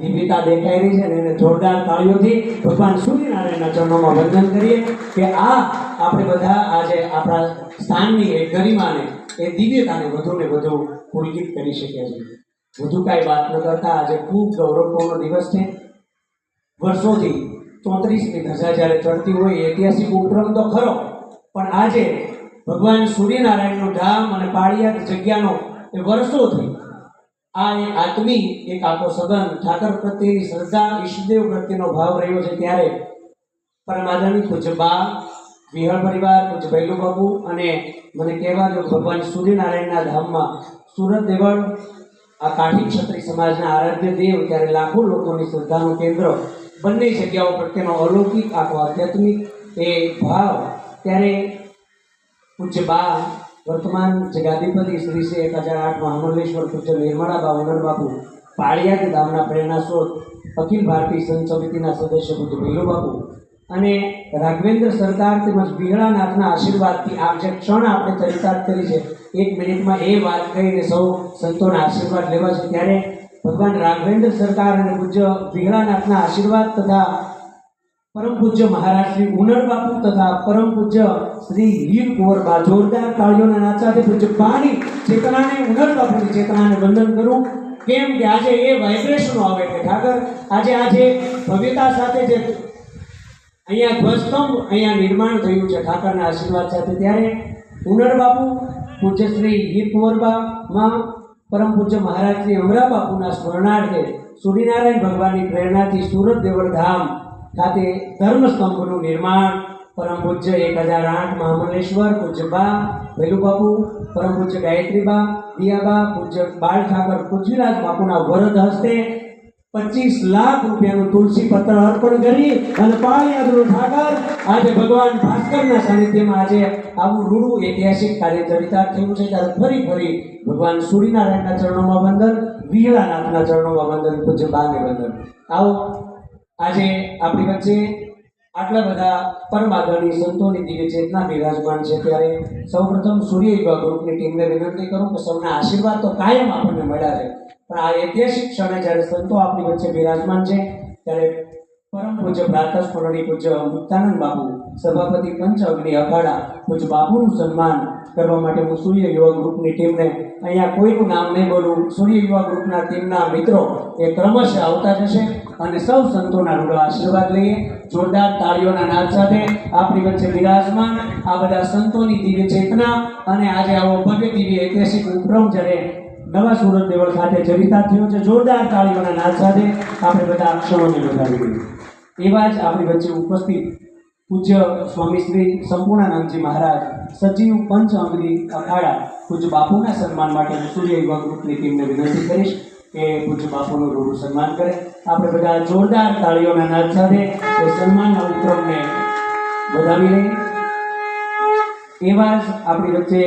દિવ્યતા દેખાઈ રહી છે અને એને જોરદાર તાળીઓથી ભગવાન સૂર્યનારાયણના ચરણોમાં વંદન કરીએ કે આ આપણે બધા આજે આપણા સ્થાનની એ ગરિમાને, એ દિવ્યતાને વધુ ને વધુ પુલકિત કરી શકીએ છીએ. વધુ કાંઈ વાત ન કરતા, આજે ખૂબ ગૌરવપૂર્ણ દિવસ છે. વર્ષોથી ચોત્રીસની ધજા જ્યારે ચડતી હોય ઐતિહાસિક ઉપક્રમ તો ખરો, પણ આજે ભગવાન સૂર્યનારાયણનું ધામ અને પાળિયાદ જગ્યાનો એ વર્ષોથી આ એક આત્મી એક આખો સંબંધ, ઠાકર પ્રત્યેની શ્રદ્ધા, ઈષ્ટદેવ પ્રત્યેનો ભાવ રહ્યો છે ત્યારે પરમાદાની પૂજબા વિહળ પરિવાર પૂજ ભૈલુ બાબુ અને મને કહેવા દો ભગવાન સૂર્યનારાયણના ધામમાં સુરત દેવળ, આ કાઠી ક્ષત્રિય સમાજના આરાધ્ય દેવ ત્યારે લાખો લોકોની શ્રદ્ધાનું કેન્દ્ર બંને જગ્યાઓ પ્રત્યેનો અલૌકિક આખો આધ્યાત્મિક એ ભાવ ત્યારે પૂજબા વર્તમાન જે ગાદીપતિ શ્રી શ્રી એક હજાર આઠ મહામંડલેશ્વર પૂજ્ય નિર્મળા બા ઉનર બાપુ પાળિયાદ ગામના પ્રેરણા સ્ત્રોત અખિલ ભારતીય સંત સમિતિના સદસ્ય પૂજ્ય ભૈલો બાપુ અને રાઘવેન્દ્ર સરકાર તેમજ બિહળાનાથના આશીર્વાદથી આ જે ક્ષણ આપણે ચરિતાર્થ કરી છે, એક મિનિટમાં એ વાત કહીને સૌ સંતોના આશીર્વાદ લેવા છે. ત્યારે ભગવાન રાઘવેન્દ્ર સરકાર અને પૂજ્ય બિહળાનાથના આશીર્વાદ તથા પરમ પૂજ્ય મહારાજ શ્રી ઉનર બાપુ તથા પરમ પૂજ્ય શ્રી હીર કુંવરબા જોરદાર તાળીઓના નાચાથી પૂજ્ય પાણી ચેતનાને ઉનર બાપુની ચેતનાને વંદન કરું. કેમ કે આજે એ વાઇબ્રેશનો આવે કે ઠાકર? આજે આજે ભવ્યતા સાથે જે અહીંયા ધ્વજસ્તંભ અહીંયા નિર્માણ થયું છે, ઠાકરના આશીર્વાદ સાથે. ત્યારે ઉનર બાપુ, પૂજ્ય શ્રી હીર કુંવરબામાં પરમ પૂજ્ય મહારાજ શ્રી અમરા બાપુના સ્મરણાર્થે સૂર્યનારાયણ ભગવાનની પ્રેરણાથી સુરત દેવળ ખાતે ધર્મસ્તંભનું નિર્માણ પરમ પૂજ્ય એક હજાર આઠ મહામલેશ્વર પૂજ્ય બા ભૈલુ પરમ પૂજ્ય ગાયત્રીબા, દિયાબા, પૂજ્ય બાળ ઠાકર પૃથ્વીરાજ બાપુના વરદ હસ્તે પચીસ લાખ રૂપિયાનું તુલસી પત્ર અર્પણ કરી અને પાળિયાદનું ઠાકર આજે ભગવાન ભાસ્કરના સાનિધ્યમાં આજે આવું રૂડું ઐતિહાસિક કાર્ય ચરિતાર્થ થયું છે. ત્યારે ફરી ફરી ભગવાન સૂર્યનારાયણના ચરણોમાં વંદન, વિહળાનાથના ચરણોમાં વંદન પૂજ્ય બાને વંદન. આવો આજે આપણી વચ્ચે આટલા બધા પરમાદરણીય સંતોની દિવ્ય ચેતના બિરાજમાન છે. ત્યારે સૌપ્રથમ સૂર્ય યુવા ગ્રુપની ટીમને વિનંતી કરું કે સૌના આશીર્વાદ તો કાયમ આપણને મળ્યા છે. પણ આ ઐતિહાસિક ક્ષણે જ્યારે સંતો આપણી વચ્ચે બિરાજમાન છે, ત્યારે પરમ પૂજ્ય પ્રાતઃ સ્મરણી પૂજ્ય મુક્તાનંદ બાપુ, સભાપતિ પંચ અગ્નિ અખાડા, પૂજ્ય બાપુનું સન્માન કરવા માટે હું સૂર્ય યુવા ગ્રુપની ટીમને અહીંયા કોઈનું નામ નહીં બોલું, સૂર્ય યુવા ગ્રુપના ટીમના મિત્રો એ ક્રમશ આવતા જશે અને સૌ સંતોના રૂડો આશીર્વાદ લઈએ. જોરદાર તાળીઓના નાદ સાથે આપણી વચ્ચે બિરાજમાન આ બધા સંતોની દિવ્ય ચેતના અને આજે આવો ભવ્ય દિવ્ય ઐતિહાસિક ઉપક્રમ જ્યારે નવા સુરત દેવળ ખાતે ચરિતાર્થ થયો છે, જોરદાર તાળીઓના નાદ સાથે આપણે બધા અક્ષરોને વધારી દઈએ. એવા જ આપણી વચ્ચે ઉપસ્થિત પૂજ્ય સ્વામી શ્રી સંપૂર્ણાનંદજી મહારાજ સચિવ પંચ અંગની અખાડા પૂજ્ય બાપુના સન્માન માટે સૂર્ય યુવા ગ્રુપની ટીમને વિનંતી કરીશ કે પૂજ્ય બાપુનું રૂડું સન્માન કરે. આપણે બધા જોરદાર તાળીઓના નાદ સાથે એ સન્માનના ઉપક્રમને વધાવી લઈએ. એવા જ આપણી વચ્ચે